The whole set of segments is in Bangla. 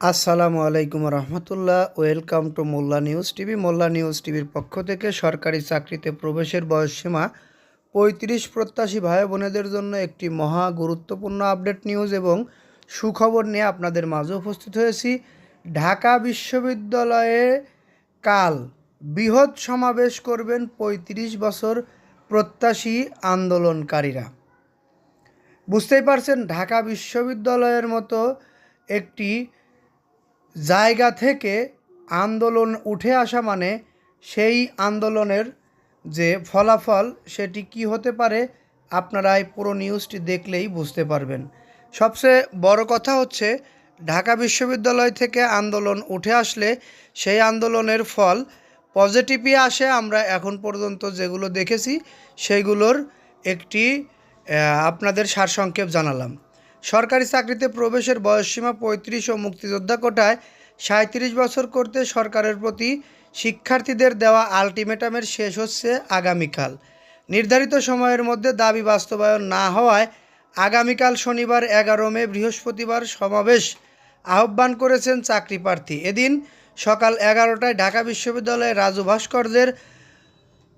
আসসালামু আলাইকুম রহমতুল্লাহ। Welcome to Molla news TV. Molla news টিভির পক্ষ থেকে সরকারি চাকরিতে প্রবেশের বয়সসীমা পঁয়ত্রিশ প্রত্যাশী ভাই বোনেদের জন্য একটি মহা গুরুত্বপূর্ণ আপডেট নিউজ এবং সুখবর নিয়ে আপনাদের মাঝে উপস্থিত হয়েছি। ঢাকা বিশ্ববিদ্যালয়ে কাল বৃহৎ সমাবেশ করবেন পঁয়ত্রিশ বছর প্রত্যাশী আন্দোলনকারীরা। বুঝতেই পারছেন, ঢাকা বিশ্ববিদ্যালয়ের মতো একটি জায়গা থেকে আন্দোলন উঠে আসা মানে সেই আন্দোলনের যে ফলাফল সেটি কি হতে পারে আপনারা এই পুরো নিউজটি দেখলেই বুঝতে পারবেন। সবচেয়ে বড় কথা হচ্ছে ঢাকা বিশ্ববিদ্যালয় থেকে আন্দোলন উঠে আসলে সেই আন্দোলনের ফল পজিটিভই আসে। আমরা এখন পর্যন্ত যেগুলো দেখেছি সেইগুলোর একটি আপনাদের সারসংক্ষেপ জানালাম। সরকারি চাকরিতে প্রবেশের বয়সসীমা পঁয়ত্রিশ ও মুক্তিযোদ্ধা কোটায় সাঁত্রিশ বছর করতে সরকারের প্রতি শিক্ষার্থীদের দেওয়া আলটিমেটামের শেষ হচ্ছে আগামীকাল। নির্ধারিত সময়ের মধ্যে দাবি বাস্তবায়ন না হওয়ায় আগামীকাল শনিবার এগারো মে বৃহস্পতিবার সমাবেশ আহ্বান করেছেন চাকরি প্রার্থী। এদিন সকাল এগারোটায় ঢাকা বিশ্ববিদ্যালয়ের রাজু ভাস্কর্যের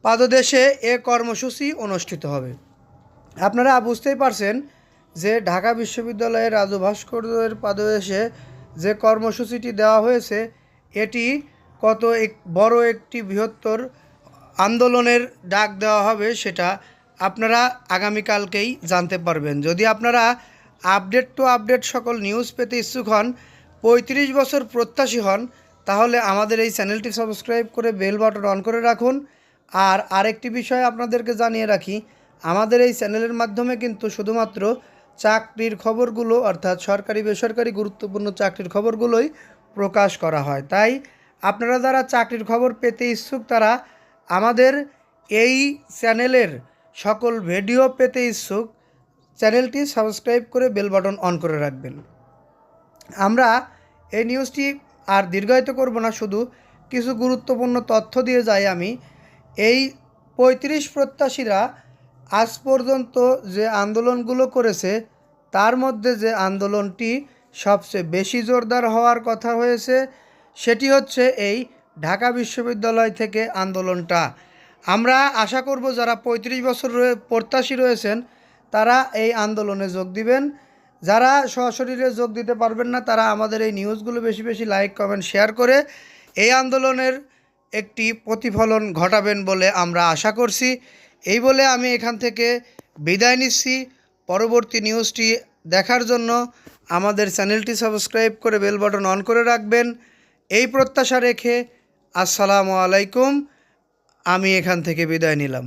পাদদেশে এ কর্মসূচি অনুষ্ঠিত হবে। আপনারা বুঝতেই পারছেন যে ঢাকা বিশ্ববিদ্যালয়ের রাজু ভাস্কর্যের পাদদেশে যে কর্মসূচিটি দেওয়া হয়েছে, এটি কত এক, বড় একটি বৃহত্তর আন্দোলনের ডাক দেওয়া হবে সেটা আপনারা আগামীকালকেই জানতে পারবেন। যদি আপনারা আপডেট টু আপডেট সকল নিউজ পেতে ইচ্ছুক হন, পঁয়ত্রিশ বছর প্রত্যাশী হন, তাহলে আমাদের এই চ্যানেলটি সাবস্ক্রাইব করে বেল বাটন অন করে রাখুন। আর আরেকটি বিষয় আপনাদেরকে জানিয়ে রাখি, আমাদের এই চ্যানেলের মাধ্যমে কিন্তু শুধুমাত্র চাকরির খবরগুলো, অর্থাৎ সরকারি, বেসরকারি গুরুত্বপূর্ণ চাকরির খবরগুলোই প্রকাশ করা হয়। তাই আপনারা যারা চাকরির খবর পেতে ইচ্ছুক, তারা আমাদের এই চ্যানেলের সকল ভিডিও পেতে ইচ্ছুক, চ্যানেলটি সাবস্ক্রাইব করে বেল বাটন অন করে রাখবেন। আমরা এই নিউজটি আর দীর্ঘায়িত করব না, শুধু কিছু গুরুত্বপূর্ণ তথ্য দিয়ে যাই আমি। এই পঁয়ত্রিশ প্রত্যাশীরা আজ পর্যন্ত যে আন্দোলনগুলো করেছে, তার মধ্যে যে আন্দোলনটি সবচেয়ে বেশি জোরদার হওয়ার কথা হয়েছে, সেটি হচ্ছে এই ঢাকা বিশ্ববিদ্যালয় থেকে আন্দোলনটা। আমরা আশা করব যারা পঁয়ত্রিশ বছর রয়ে, প্রত্যাশী রয়েছেন, তারা এই আন্দোলনে যোগ দিবেন। যারা সশরীরে যোগ দিতে পারবেন না, তারা আমাদের এই নিউজগুলো বেশি বেশি লাইক, কমেন্ট, শেয়ার করে এই আন্দোলনের একটি প্রতিফলন ঘটাবেন বলে আমরা আশা করছি। এই বলে আমি এখান থেকে বিদায় নিচ্ছি। পরবর্তী নিউজটি দেখার জন্য আমাদের চ্যানেলটি সাবস্ক্রাইব করে বেল বাটন অন করে রাখবেন। এই প্রত্যাশা রেখে আসসালামু আলাইকুম। আমি এখান থেকে বিদায় নিলাম।